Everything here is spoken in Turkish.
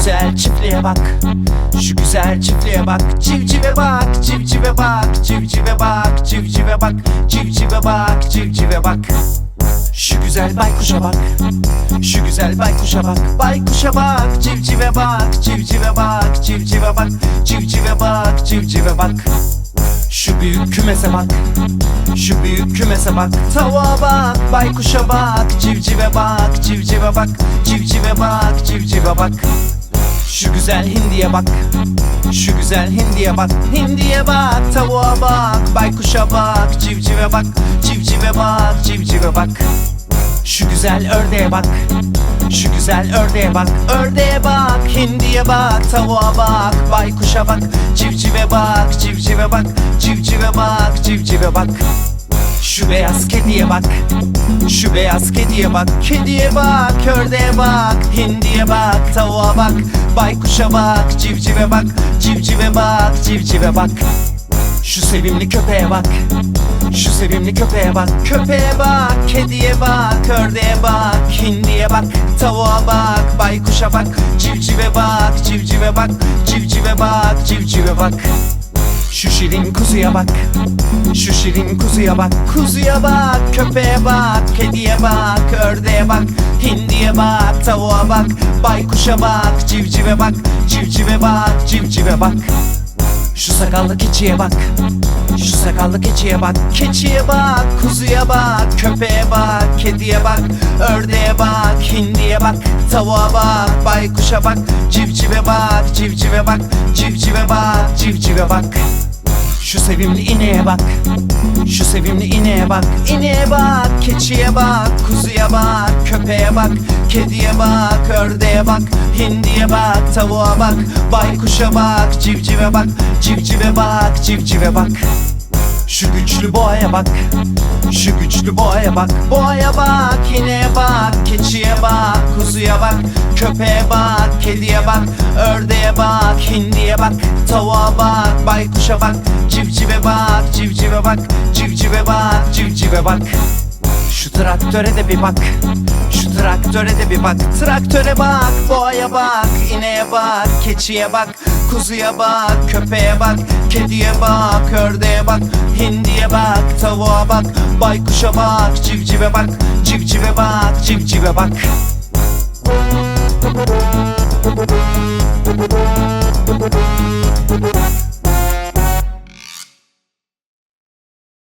güzel çiftliğe bak Şu güzel çiftliğe bak Civcive bak civcive bak Civcive bak civcive bak Civcive bak civcive bak Şu güzel baykuşa bak Şu güzel baykuşa bak Baykuşa bak civcive bak Civcive bak civcive bak Civcive bak civcive bak şu büyük kümese bak Şu büyük kümese bak Tavuğa bak Baykuşa bak Civcive bak Civcive bak Civcive bak Civcive bak Şu güzel hindiye bak. Şu güzel hindiye bak. Hindiye bak Tavuğa bak Baykuşa bak Civcive bak Civcive bak Civcive bak. Şu güzel ördeğe bak. Şu güzel ördeğe bak. Ördeğe bak Hindiye bak Tavuğa bak Baykuşa bak Civcive bak Civcive bak Civcive bak Civcive bak. Şu beyaz kediye bak. Şu beyaz kediye bak. Kediye bak Ördeğe bak Hindiye bak Tavuğa bak Baykuşa bak Civcive bak Civcive bak Civcive bak. Şu sevimli köpeğe bak Şu sevimli köpeğe bak. Köpeğe bak Kediye bak Ördeğe bak Hindiye bak Tavuğa bak Baykuşa bak Civcive bak Civcive bak Civcive bak Civcive bak şu şirin kuzuya bak. Şu şirin kuzuya bak. Kuzuya bak Köpeğe bak Kediye bak Ördeğe bak Hindiye bak Tavuğa bak Baykuşa bak Civcive bak Civcive bak Civcive bak. Şu sakallı keçiye bak. Şu sakallı keçiye bak. Keçiye bak Kuzuya bak Köpeğe bak Kediye bak Ördeğe bak Tavuğa bak Baykuşa bak Civcive bak Civcive bak Civcive bak Civcive bak. Şu sevimli ineğe bak Şu sevimli ineğe bak İneğe bak Keçiye bak Kuzuya bak Köpeğe bak Kediye bak Ördeğe bak Hindiye bak Tavuğa bak Baykuşa bak Civcive bak Civcive bak Civcive bak şu güçlü boğaya bak. Şu güçlü boğaya bak. Boğaya bak ineğe bak Keçiye bak Kuzuya bak Köpeğe bak Kediye bak Ördeğe bak Hindiye bak Tavuğa bak Baykuşa bak Civcive bak Civcive bak Civcive bak Civcive bak. Şu traktöre de bir bak. Şu traktöre de bir bak. Traktöre bak Boğaya bak ineğe bak Keçiye bak Kuzuya bak Köpeğe bak Kediye bak Ördeğe bak Hindiye bak Tavuğa bak Baykuşa bak Civcive bak Civcive bak Civcive bak